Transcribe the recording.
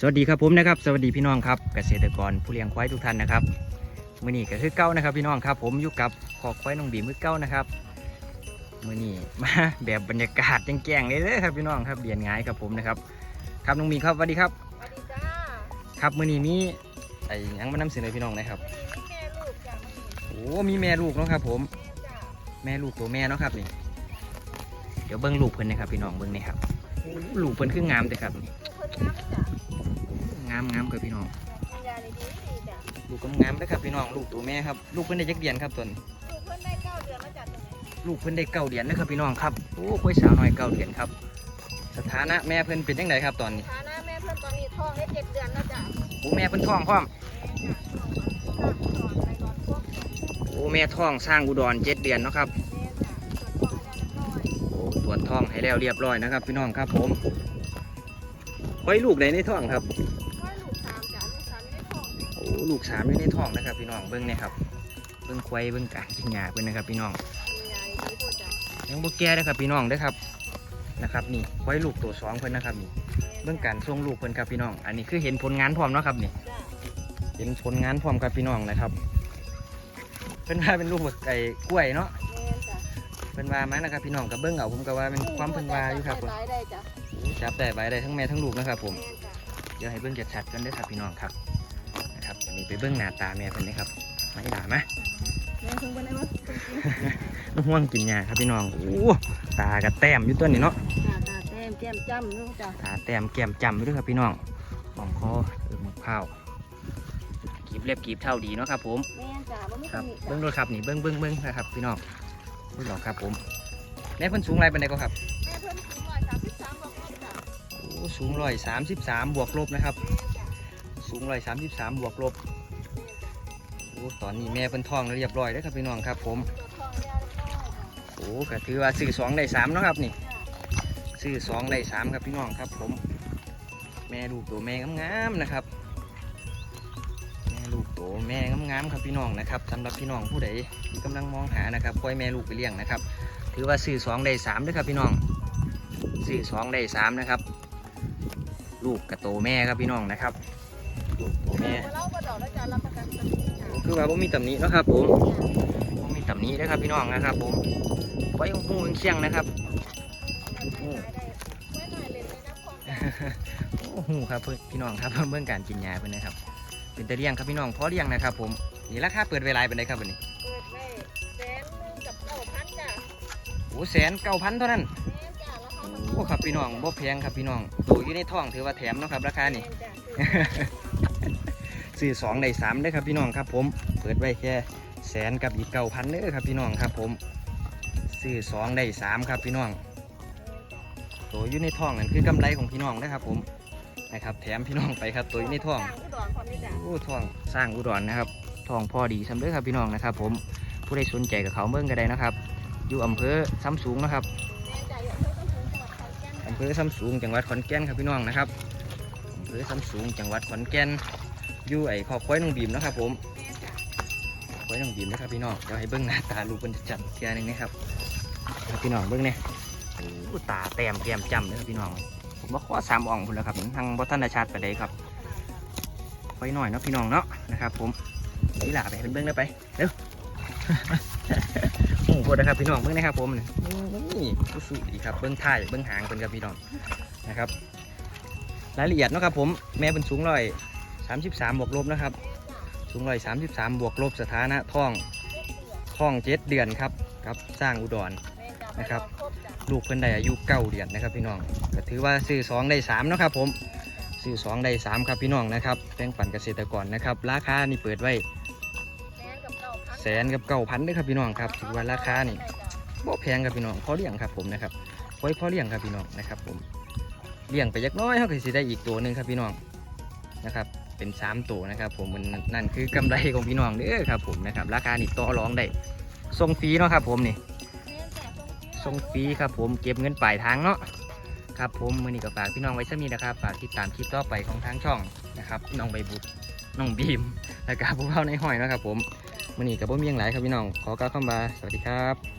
สวัสดีครับผมนะครับสวัสดีพี่น้องครับเกษตรกรผู้เลี้ยงควายทุกท่านนะครับมือนี้ก็คือเก้านะครับพี่น้องครับผมอยู่กับขอควายน้องบีมือเก้านะครับมือนี้มาแบบบรรยากาศแจ้งๆเลยเลยครับพี่น้องครับเดียนง่ายครับผมนะครับครับน้องบีครับสวัสดีครับสวัสดีจ้าครับมือนี้มีไอ้หยังมานำเสนอพี่น้องนะครับแม่ลูกจ้าโอ้มีแม่ลูกเนาะครับ ผมจ้าแม่ลูกตัวแม่เนาะครับนี่เดี๋ยวเบิ้งลูกเพิ่นนะครับพี่น้องเบิ้งนี่ครับโอ้ลูกเพิ่นคืองามเลยครับนี่ลูกคนงามจ้างามงามครับพี่น้องยาดีดีดีจ้าลูกงามๆเลยครับพี่น้องลูกตัวแม่ครับลูกเพิ่นได้จักเดือนครับตวนลูกเพิ่นได้เก้าเดือนแล้วจ้าตรงนี้ลูกเพิ่นได้เก้าเดือนนะครับพี่น้องครับโอ้คุยสาวน้อยเก้าเดือนครับ สถานะแม่เพิ่นเป็นยังไงครับตอนนี้ฐานะแม่เพิ่นตอนนี้ท้องได้เจ็ดเดือนแล้วจ้าโอ้แม่เพิ่นท้องพร้อมสอนไปก่อนพวกโอ้แม่ท้องสร้างอุดรเจ็ดเดือนเนาะครับแม่จ้าส่วนพ่อได้น้อยโอ้ตรวจท้องให้แล้วเรียบร้อยนะครับ พี่น้องครับผมไว้ลูกใดในท้องครับ ลูกสามอยู่ในท้องนะครับ พี่น้องเบิ้งเนี่ยครับเบิ้งควายเบิ้งกากินหญ้าเพิ่นนะครับ พี่น้องมียาดีดีพูดจ้ายังบ่แก่นะครับพี่น้องเด้อครับนะครับ นี่ควายลูกตัวสองเพิ่นนะครับนี่เบิ้งการส่งลูกเพิ่นครับพี่น้อง อันนี้คือเห็นผลงานพร้อมเนาะครับนี่จ้าเห็นผลงานพร้อมกับพี่น้องนะครับเป็นว่าเป็นลูกบักไก่กล้วยเนาะแม่จ้าเป็นว่ามานะครับพี่น้องกับเบิ้งเอาผมก็ว่าเป็นความเป็นว่าอยู่ครับผมได้ได้จ้าจับได้ไว้ได้ทั้งแม่ทั้งลูกนะครับผมแม่จ้าเดี๋ยวให้เบิ้งชัดๆกันเด้อครับพี่น้องครับนะ ครับอันนี้ไปเบิ้งหน้าตาแม่เพิ่นนะครับมาอีหลามาแม่ถึงไปไหนวะห่วงกินหญ้าครับพี่น้องโอ้ตากระแต้มอยู่ตัวนี้เนาะตาตาแต้มแก้มจ้ำลูกจ้าตาแต้มแก้มจำอยู่ด้วยครับพี่น้องหอมคอเออหมกข้าวกีบเล็บกีบเท่าดีเนาะครับผมแม่จ้าบ่มีครับตำหนิเบิ้จ้างดูครับนี่เบิ้งเบิ้งเบิ้งนะครับพี่น้องเบิ้งหรอกครับผมแม่เพิ่นสูงไรเป็นไดก็ครับแม่เพิ่นสูงร้อยสามสิบสามบอกลูกจ้าโอ้สูงร้อยสามสิบสามบวกลบนะครับแม่จ้า สูงร้อยสามสิบสามบวกลบโอ้ตอนนี้แม่เพิ่นทองแล้วเรียบร้อยแล้วครับพี่น้องครับผมตัวทองยาได้จ้าโอ้ก็ถือว่าซื้อสองได้สามนะครับนี่ซื้อสองได้สามครับพี่น้องครับผม แม่ลูกตัวแม่งามๆนะครับ แม่ลูกตัวแม่งามๆครับพี่น้องนะครับสำหรับพี่น้องผู้ใดที่กำลังมองหานะครับปล่อยแม่ลูกไปเลี้ยงนะครับ ถือว่าซื้อสองได้สามด้วยครับพี่น้องซื้อสองได้สามนะครับ ลูกกับโตแม่ครับพี่น้องนะครับ แม่เล่าบ่ดอกแล้วจ้ารับประกันตำหนิจ้าคือว่าผมมีตำหนิเนาะครับผมผมมีตำหนินะครับพี่น้องนะครับ ผมไว้หูเชียงนะครับไว้หน่อยเล่นเลยนะพร้อมจ้าโอ้โหครับเพื่อนพี่น้องครับเบื้องการกินยาเพื่อนนะครับ เป็นตะเลี้ยงครับพี่น้องพอเลี้ยงนะครับ ผมนี่ราคาเปิดเวลาเป็นไงครับวันนี้เปิดไว้แสนหนึงกับเก้าพันจ้าโอ้แสนเก้าพันเท่านั้นแม่จ้าแล้วเขาโอ้ครับพี่น้องบ่แพงครับพี่น้องตัวอยู่ในท้องถือว่าแถมเนาะครับราคานี่แม่จ้า ซื้อสองได้สามได้อครับพี่น้องครับผมเปิดไว้แค่แสนกับอีกเก้าพันเด้อครับพี่น้องครับผมซื้อสองได้สามครับพี่น้องตัวอยู่ในท้องนั่นคือกำไรของพี่น้องนะครับผมนะครับ แถมพี่น้องไปครับตัวอยู่ในท้องจ้างอุดรพร้อดีจ้าโอ้ท้องสร้างอุดรนะครับท้องพอดีสำเร็จครับพี่น้องนะครับ ผมผู้ใดสนใจกับเขาเมืองก็ได้นะครับ อยู่อำเภอซ้ำสูงนะครับแม่จ้าอย่าเพิ่งต้องถึงจังหวัดขอนแก่นจ้าอำเภอซ้ำสูงจังหวัดขอนแก่นครับพี่น้องนะครับอำเภอซ้ำสูงจังหวัดขอนแก่น อยู่ไอ้ขอบควายน้องบีมนะครับผมควายน้องบีมนะครับพี่น้องเดี๋ยวให้เบิ้งหน้าตาลูกเป็นจัดเทียนึงนะครับพี่น้องเบิ้งเนี่ยตาแต้มแก้มจำเลยครับพี่น้องผมว่าข้อสามอ่องพุ่นแล้วครับทางบอทันด้ชาติไปเลยครับควายหน่อยเนาะพี่น้องเนาะนะครับ ผมนี่หลาไปเป็นเบิ้งได้ไปเร็วโอ้โหนะครับพี่น้องเบิ้งนะครับ ผมนี่ผู้สูดีครับเบิ้งท้ายเบิ้งหางเป็นครับพี่น้องนะครับ รายละเอียดเนาะครับผมแม่เป็นสูงร้อย สามสิบสามบวกลบนะครับสูงร้อยสามสิบสามบวกลบสถานะท้องท้องเจ็ดเดือนครับครับสร้างอุดรนะครับ ลูกเพิ่นได้อายุเก้าเดือนนะครับพี่น้องก็ถือว่าซื้อสองได้สามนะครับผมซื้อสองได้สามครับพี่น้องนะครับแป้งปั่นเกษตรกรนะครับราคานี่เปิดไว้แม่กับเก้าพันแสนกับเก้าพันด้วยครับพี่น้องครับถือว่าราคานี่บ่แพงครับพี่น้องพอเลี้ยงครับผมนะครับไว้พอเลี้ยงครับพี่น้องนะครับผมเลี้ยงไปยักน้อยเขาก็สิได้อีกตัวหนึ่งครับพี่น้องนะครับ เป็นสามตัวนะครับ ผมมันนั่นคือกำไรของพี่น้องเด้อครับ ผมนะครับ ราคานี่ต่อรองได้ส่งฟรีเนาะครับ ผมนี่แม่จ้าส่งฟรีส่งฟรีครับ ผมเก็บเงินปลายทางเนาะครับ ผมมือนี้ก็ฝากพี่น้องไว้สักนิดนะครับฝากติดตามคลิปต่อไปของทางช่องนะครับน้องใบบุตรน้องบีมและกับพวกเราในห้อยนะครับ ผมมือนี้กับผมมีอย่างไรครับพี่น้องขอกล่าวคำว่าสวัสดีครับ